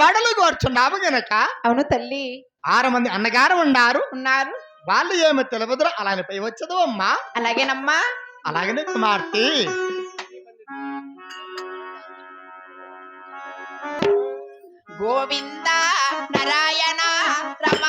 పనివాడలు కోరుచున్నాము గనక? అవును తల్లి. ఆరు మంది అన్నగారు ఉన్నారు. ఉన్నారు. వాళ్ళు ఏమి తెలియదురు? అలానే పై వచ్చదు అమ్మా. అలాగేనమ్మా. అలాగనే కుమార్తె. గోవింద నారాయణ రమ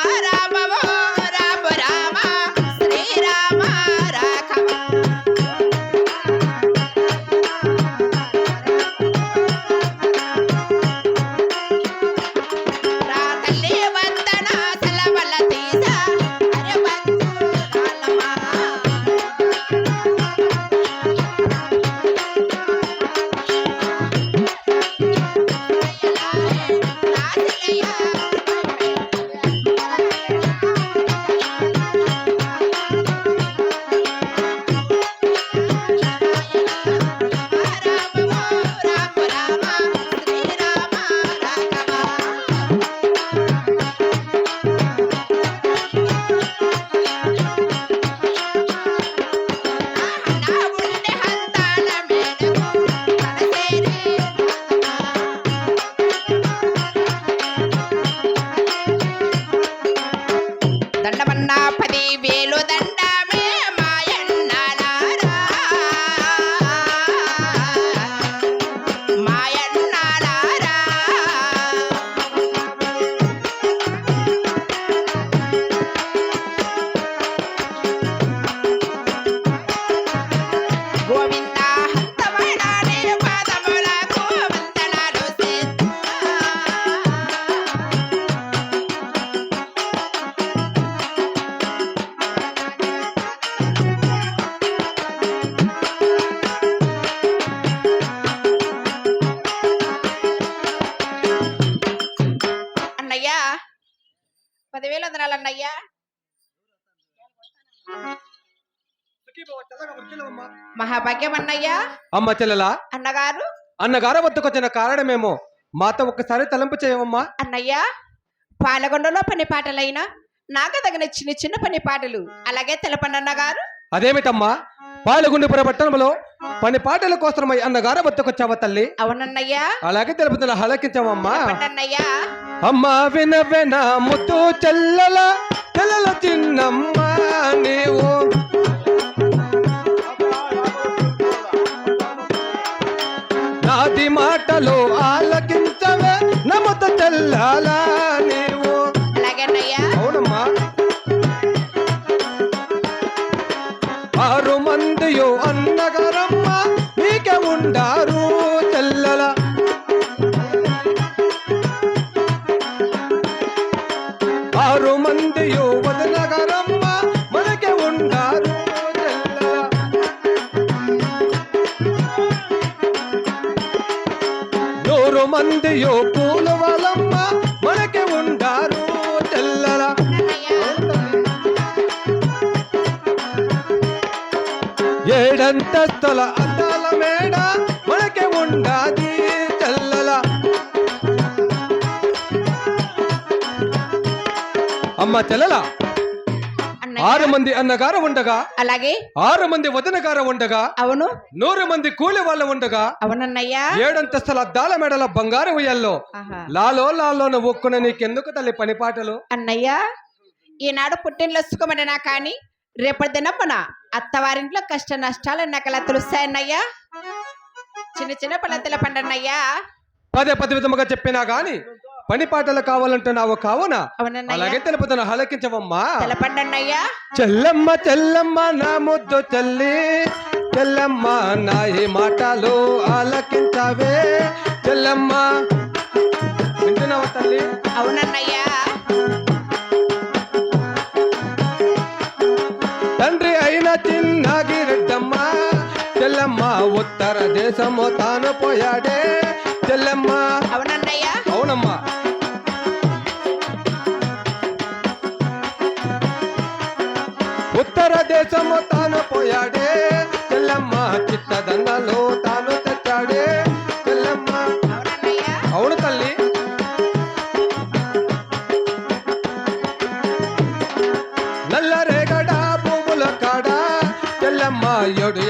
అన్నయ్యా మహాభాగ్యం అన్నయ్యా అమ్మ చెల్లెలా? అన్నగారు? అన్నగారు వద్దకొచ్చిన కారణమేమో మాతో ఒక్కసారి తలంపు చేయవమ్మా. అన్నయ్య పాలగొండలో పని పాటలైనా నాకు తగిన చిన్న చిన్న పని పాటలు అలాగే తెలపండి అన్నగారు. అదేమిటమ్మా? పాలగుండిపుర పట్టణంలో పని పాటల కోసమై అన్నగారు వద్దకొచ్చావా తల్లి? అవునన్నయ్య. అలాగే తెలుపుతున్న అన్నయ్య అమ్మా విన విన ముత్తు చెల్లెల చెల్లెల చిన్నమ్మ. మందియో పూల వాళ్ళమ్మ మనకి ఉండారు తెల్లల ఏడంతస్తుల అందాల మేడ మనకి ఉండాది తెల్లల అమ్మ తెల్లలా ఆరు మంది అన్నగారు ఉండగా? అలాగే. ఆరు మంది వదనగార ఉండగా? అవును. నూరు మంది కూలి వాళ్ళ ఉండగా? అవునన్నయ్య. ఏడంతస్తుల అద్దాల మేడల బంగారు ఉయ్యల్లో. లాలో లాలోన ఒక్కున నీకెందుకు తల్లి పని పాటలు? అన్నయ్య ఈనాడు పుట్టినలో కానీ రేపటి దినమున అత్తవారింట్లో కష్ట నష్టాలు నకలా తెలుస్తాయన్నయ్యా. చిన్న చిన్న పళ్ళ తెలపండి అన్నయ్యా పదే పది విధముగా చెప్పినా గాని పని పాటలు కావాలంటున్నావు కావున? అలాగే తెలుపుతున్న హలకించవమ్మా. తెలపండి అన్నయ్య చెల్లమ్మ చెల్లమ్మ నా ముద్దు చెల్లి. చెల్లమ్మ నా ఈ మాటలు ఆలకించవే. చెల్లమ్మ. వింటున్నావా తల్లి? అవునన్నయ్య. తండ్రి అయిన చిన్నగిరెడ్డమ్మ చెల్లమ్మ ఉత్తర దేశము తాను పోయాడే. చెల్లమ్మ. అవునన్నయ్య. దేశము తాను పోయాడే. చెల్లెమ్మ చిత్తదండలు తాను తెచ్చాడే. తెల్లమ్మ అవును తల్లి. నల్లరేగడ భూముల కాడ. చెల్లెమ్మ ఏడు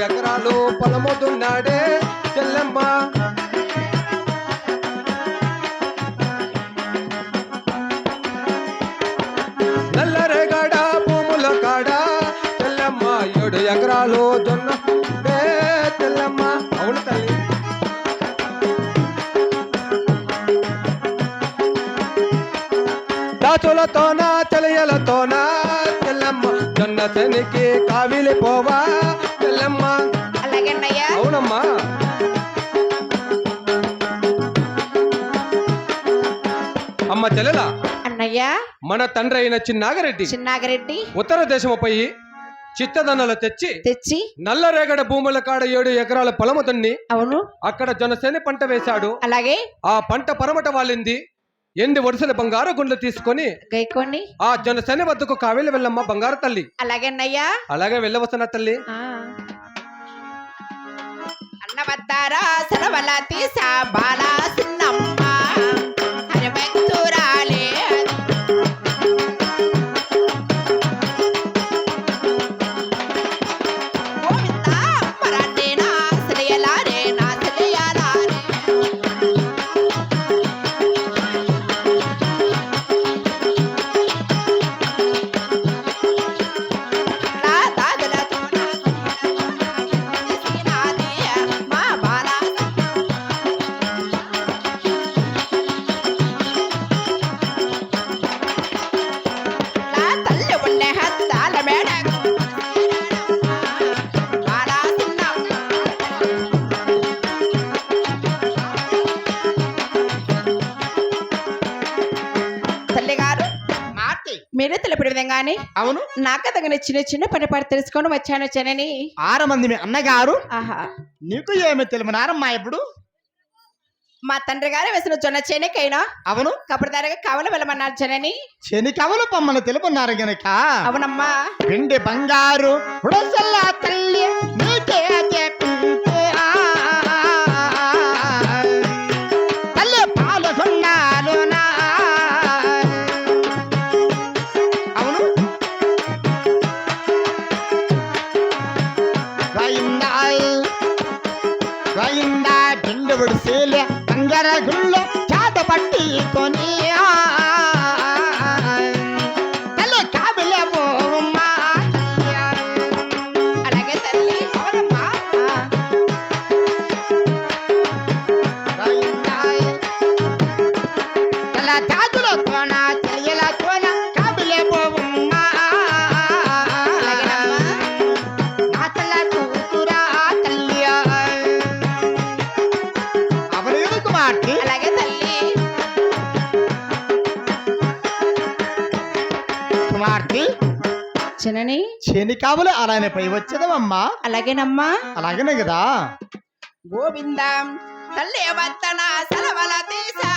దాచులతోన తెలియలతోన తెల్లమ్మ జొన్న శనికి కావిలి పోవా తెల్లమ్మ. అవునమ్మా. అమ్మ చెల్లెల అన్నయ్య. మన తండ్రి అయిన చిన్నాగరెడ్డి. చిన్నాగరెడ్డి. ఉత్తర దేశము పోయి చిత్తదన్నలు తెచ్చి తెచ్చి. నల్లరేగడ భూముల కాడ ఏడు ఎకరాల పొలము దున్ని అవును. అక్కడ జొన్నసేని పంట వేశాడు. అలాగే. ఆ పంట పరమట వాలింది. ఎండి వరుసల బంగారు గుండ్లు తీసుకొని గైకోని ఆ జనసేన వద్దకు కావేలి వెళ్ళమ్మ బంగారు తల్లి. అలాగే అన్నయ్య అలాగే వెళ్ళవస్తున్న తల్లి? ఆ. అన్నవత్తారా సరవల తీసా బాలా సిన్నమ్మ విధంగానే అవును. నాకు తగిన చిన్న చిన్న పని పాటు తెలుసుకొని వచ్చాను చెనని ఆరు మంది మీ అన్నగారు. ఆహా. నీకు ఏమి తెలుమనారమ్మా ఇప్పుడు మా తండ్రి గారు వేసిన జొన్న చేనికైనా. అవును. కపడదారిగా కావాలి వెళ్ళమన్నారు జనని. శని కవులు పమ్మని తెలుపున్నారు గనక. అవునమ్మా. పిండి బంగారు తల్లి దేవుడు శీల బంగార గుళ్ళు చాట పట్టి కొని ఆ, తల్లి వచ్చనని? అలానే పై వచ్చేదవమ్మా. అలాగేనమ్మా. అలాగనే కదా. గోవిందం తల్లి వత్తన సలవల తీసా